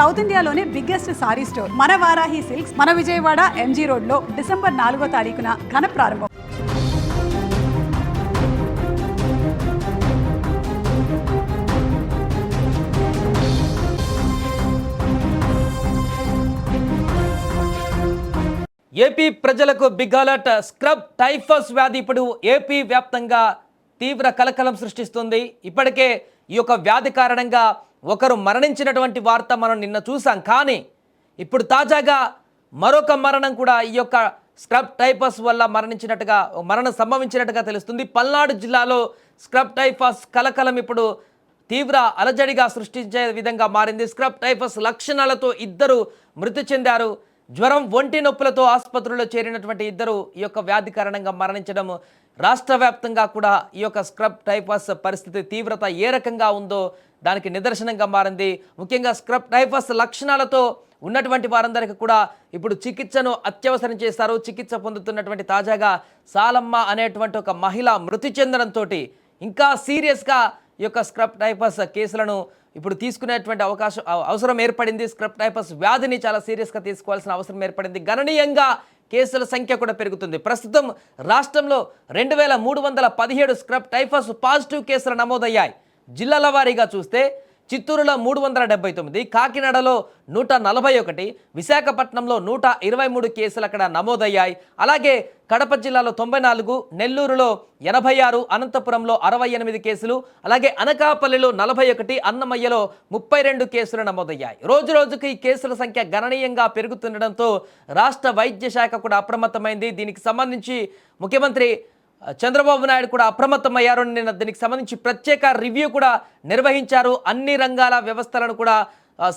South ఇండియాలోనే biggest sorry store. మన Varahi silks మన విజయవాడ ఎంజీ రోడ్లో డిసెంబర్ నాలుగో తారీఖున ఘన ప్రారంభం. ఏపీ ప్రజలకు బిగ్ అలర్ట్. స్క్రబ్ టైఫస్ వ్యాధి ఇప్పుడు ఏపీ వ్యాప్తంగా తీవ్ర కలకలం సృష్టిస్తుంది. ఇప్పటికే ఈ యొక్క వ్యాధి కారణంగా ఒకరు మరణించినటువంటి వార్త మనం నిన్న చూసాం. కానీ ఇప్పుడు తాజాగా మరొక మరణం కూడా ఈ యొక్క స్క్రబ్ టైఫస్ వల్ల మరణించినట్టుగా మరణం సంభవించినట్టుగా తెలుస్తుంది. పల్నాడు జిల్లాలో స్క్రబ్ టైఫస్ కలకలం ఇప్పుడు తీవ్ర అలజడిగా సృష్టించే విధంగా మారింది. స్క్రబ్ టైఫస్ లక్షణాలతో ఇద్దరు మృతి చెందారు. జ్వరం ఒంటి నొప్పులతో ఆసుపత్రిలో చేరినటువంటి ఇద్దరు ఈ యొక్క వ్యాధి కారణంగా మరణించడం రాష్ట్ర వ్యాప్తంగా కూడా ఈ యొక్క స్క్రబ్ టైఫస్ పరిస్థితి తీవ్రత ఏ రకంగా ఉందో దానికి నిదర్శనంగా మారింది. ముఖ్యంగా స్క్రబ్ టైఫస్ లక్షణాలతో ఉన్నటువంటి వారందరికీ కూడా ఇప్పుడు చికిత్సను అత్యవసరం చేస్తారు. చికిత్స పొందుతున్నటువంటి తాజాగా సాలమ్మ అనేటువంటి ఒక మహిళ మృతి చెందడంతో ఇంకా సీరియస్గా ఈ యొక్క స్క్రబ్ టైఫస్ కేసులను ఇప్పుడు తీసుకునేటువంటి అవకాశం అవసరం ఏర్పడింది. స్క్రబ్ టైఫస్ వ్యాధిని చాలా సీరియస్గా తీసుకోవాల్సిన అవసరం ఏర్పడింది. గణనీయంగా కేసుల సంఖ్య కూడా పెరుగుతుంది. ప్రస్తుతం రాష్ట్రంలో రెండు వేల మూడు వందల పదిహేడు స్క్రబ్ టైఫస్ పాజిటివ్ కేసులు నమోదయ్యాయి. జిల్లాల వారీగా చూస్తే చిత్తూరులో మూడు వందల డెబ్బై తొమ్మిది కాకినాడలో నూట నలభై ఒకటి విశాఖపట్నంలో నూట ఇరవై మూడు కేసులు అక్కడ నమోదయ్యాయి. అలాగే కడప జిల్లాలో తొంభై నాలుగు నెల్లూరులో ఎనభై ఆరు అనంతపురంలో అరవై ఎనిమిది కేసులు అలాగే అనకాపల్లిలో నలభై ఒకటి అన్నమయ్యలో ముప్పై రెండు కేసులు నమోదయ్యాయి. రోజు రోజుకు ఈ కేసుల సంఖ్య గణనీయంగా పెరుగుతుండడంతో రాష్ట్ర వైద్య శాఖ కూడా అప్రమత్తమైంది. దీనికి సంబంధించి ముఖ్యమంత్రి చంద్రబాబు నాయుడు కూడా అప్రమత్తమయ్యారు. నిన్న దీనికి సంబంధించి ప్రత్యేక రివ్యూ కూడా నిర్వహించారు. అన్ని రంగాల వ్యవస్థలను కూడా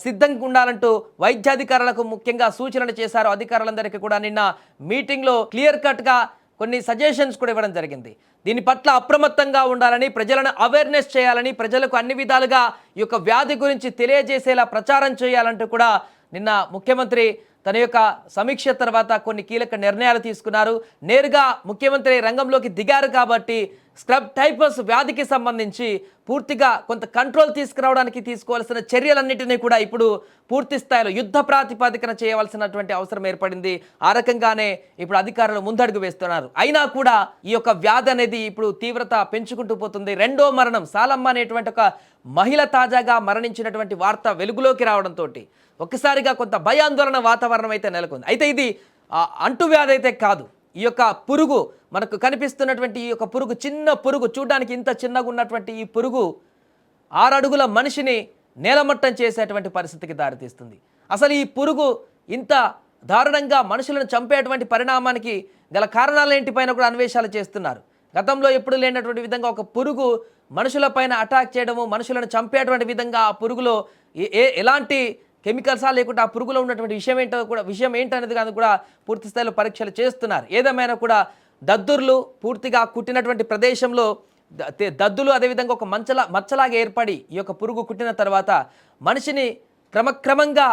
సిద్ధంగా ఉండాలంటూ వైద్యాధికారులకు ముఖ్యంగా సూచనలు చేశారు. అధికారులందరికీ కూడా నిన్న మీటింగ్లో క్లియర్ కట్గా కొన్ని సజెషన్స్ కూడా ఇవ్వడం జరిగింది. దీని పట్ల అప్రమత్తంగా ఉండాలని ప్రజలను అవేర్నెస్ చేయాలని ప్రజలకు అన్ని విధాలుగా ఈ యొక్క వ్యాధి గురించి తెలియజేసేలా ప్రచారం చేయాలంటూ కూడా నిన్న ముఖ్యమంత్రి తన యొక్క సమీక్ష తర్వాత కొన్ని కీలక నిర్ణయాలు తీసుకున్నారు. నేరుగా ముఖ్యమంత్రి రంగంలోకి దిగారు కాబట్టి స్క్రబ్ టైపస్ వ్యాధికి సంబంధించి పూర్తిగా కొంత కంట్రోల్ తీసుకురావడానికి తీసుకోవాల్సిన చర్యలన్నింటినీ కూడా ఇప్పుడు పూర్తి స్థాయిలో యుద్ధ ప్రాతిపదికన చేయవలసినటువంటి అవసరం ఏర్పడింది. ఆ రకంగానే ఇప్పుడు అధికారులు ముందడుగు వేస్తున్నారు. అయినా కూడా ఈ యొక్క వ్యాధి అనేది ఇప్పుడు తీవ్రత పెంచుకుంటూ పోతుంది. రెండో మరణం సాలమ్మ అనేటువంటి ఒక మహిళ తాజాగా మరణించినటువంటి వార్త వెలుగులోకి రావడంతో ఒక్కసారిగా కొంత భయాందోళన వాతావరణం అయితే నెలకొంది. అయితే ఇది అంటువ్యాధి అయితే కాదు. ఈ యొక్క పురుగు మనకు కనిపిస్తున్నటువంటి ఈ యొక్క పురుగు చిన్న పురుగు చూడడానికి ఇంత చిన్నగా ఉన్నటువంటి ఈ పురుగు ఆరడుగుల మనిషిని నేలమట్టం చేసేటువంటి పరిస్థితికి దారితీస్తుంది. అసలు ఈ పురుగు ఇంత దారుణంగా మనుషులను చంపేటువంటి పరిణామానికి గల కారణాలేంటిపైన కూడా అన్వేషాలు చేస్తున్నారు. గతంలో ఎప్పుడు లేనటువంటి విధంగా ఒక పురుగు మనుషులపైన అటాక్ చేయడము మనుషులను చంపేటువంటి విధంగా ఆ పురుగులో ఏ ఏ- ఎలాంటి కెమికల్సా లేకుంటే ఆ పురుగులో ఉన్నటువంటి విషయం ఏంటో కూడా విషయం ఏంటనేది కానీ కూడా పూర్తి స్థాయిలో పరీక్షలు చేస్తున్నారు. ఏదేమైనా కూడా దద్దుర్లు పూర్తిగా కుట్టినటువంటి ప్రదేశంలో దద్దులు అదేవిధంగా ఒక మంచలా మచ్చలాగా ఏర్పడి ఈ యొక్క పురుగు కుట్టిన తర్వాత మనిషిని క్రమక్రమంగా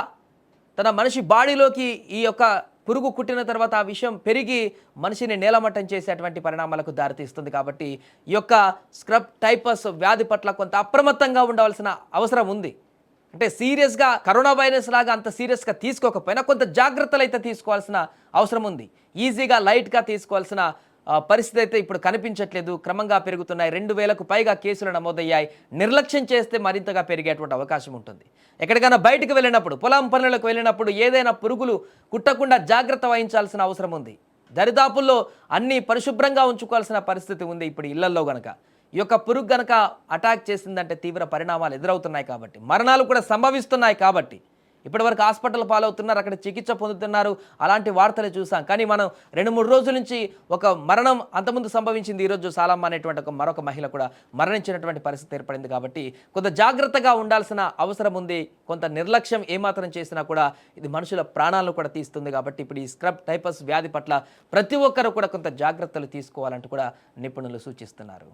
తన మనిషి బాడీలోకి ఈ యొక్క పురుగు కుట్టిన తర్వాత ఆ విషయం పెరిగి మనిషిని నేలమట్టం చేసేటువంటి పరిణామాలకు దారితీస్తుంది కాబట్టి ఈ యొక్క స్క్రబ్ టైపస్ వ్యాధి పట్ల కొంత అప్రమత్తంగా ఉండవలసిన అవసరం ఉంది. అంటే సీరియస్గా కరోనా వైరస్ లాగా అంత సీరియస్గా తీసుకోకపోయినా కొంత జాగ్రత్తలు అయితే తీసుకోవాల్సిన అవసరం ఉంది. ఈజీగా లైట్గా తీసుకోవాల్సిన పరిస్థితి అయితే ఇప్పుడు కనిపించట్లేదు. క్రమంగా పెరుగుతున్నాయి. రెండు వేలకు పైగా కేసులు నమోదయ్యాయి. నిర్లక్ష్యం చేస్తే మరింతగా పెరిగేటువంటి అవకాశం ఉంటుంది. ఎక్కడికైనా బయటకు వెళ్ళినప్పుడు పొలం పనులకు వెళ్ళినప్పుడు ఏదైనా పురుగులు కుట్టకుండా జాగ్రత్త వహించాల్సిన అవసరం ఉంది. దరిదాపుల్లో అన్ని పరిశుభ్రంగా ఉంచుకోవాల్సిన పరిస్థితి ఉంది ఇప్పుడు ఇళ్ళల్లో గనక. ఈ యొక్క పురుగు గనక అటాక్ చేసిందంటే తీవ్ర పరిణామాలు ఎదురవుతున్నాయి కాబట్టి మరణాలు కూడా సంభవిస్తున్నాయి కాబట్టి ఇప్పటివరకు హాస్పిటల్ పాలవుతున్నారు అక్కడ చికిత్స పొందుతున్నారు అలాంటి వార్తలు చూసాం. కానీ మనం రెండు మూడు రోజుల నుంచి ఒక మరణం అంతకుముందు సంభవించింది ఈరోజు సాలమ్మ అనేటువంటి ఒక మరొక మహిళ కూడా మరణించినటువంటి పరిస్థితి ఏర్పడింది కాబట్టి కొంత జాగ్రత్తగా ఉండాల్సిన అవసరం ఉంది. కొంత నిర్లక్ష్యం ఏమాత్రం చేసినా కూడా ఇది మనుషుల ప్రాణాలను కూడా తీస్తుంది కాబట్టి ఇప్పుడు ఈ స్క్రబ్ టైపస్ వ్యాధి పట్ల ప్రతి ఒక్కరు కూడా కొంత జాగ్రత్తలు తీసుకోవాలంటూ కూడా నిపుణులు సూచిస్తున్నారు.